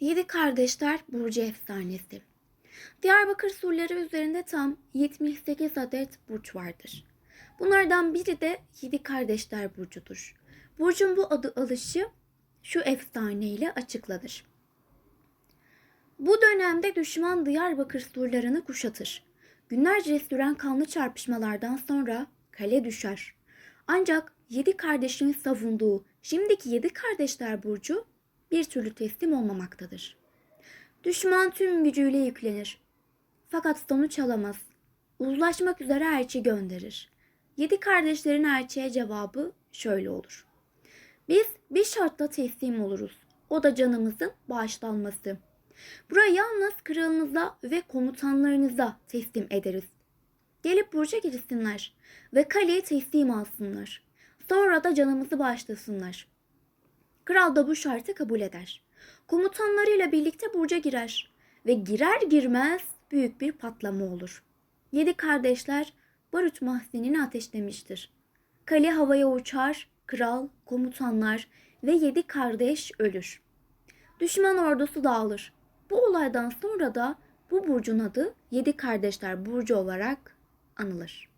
Yedi Kardeşler Burcu Efsanesi Diyarbakır surları üzerinde tam 78 adet burç vardır. Bunlardan biri de Yedi Kardeşler Burcu'dur. Burcun bu adı alışı şu efsaneyle açıklanır. Bu dönemde düşman Diyarbakır surlarını kuşatır. Günlerce süren kanlı çarpışmalardan sonra kale düşer. Ancak yedi kardeşin savunduğu şimdiki yedi kardeşler burcu bir türlü teslim olmamaktadır. Düşman tüm gücüyle yüklenir. Fakat sonuç alamaz. Uzlaşmak üzere elçi gönderir. Yedi kardeşlerin elçiye cevabı şöyle olur. Biz bir şartla teslim oluruz. O da canımızın bağışlanması. Burayı yalnız kralınıza ve komutanlarınıza teslim ederiz. Gelip burca girsinler ve kaleyi teslim alsınlar. Sonra da canımızı bağışlasınlar. Kral da bu şartı kabul eder. Komutanlarıyla birlikte burca girer ve girer girmez büyük bir patlama olur. Yedi kardeşler barut mahzenini ateşlemiştir. Kale havaya uçar, kral, komutanlar ve yedi kardeş ölür. Düşman ordusu dağılır. Bu olaydan sonra da bu burcun adı Yedi Kardeşler Burcu olarak anılır.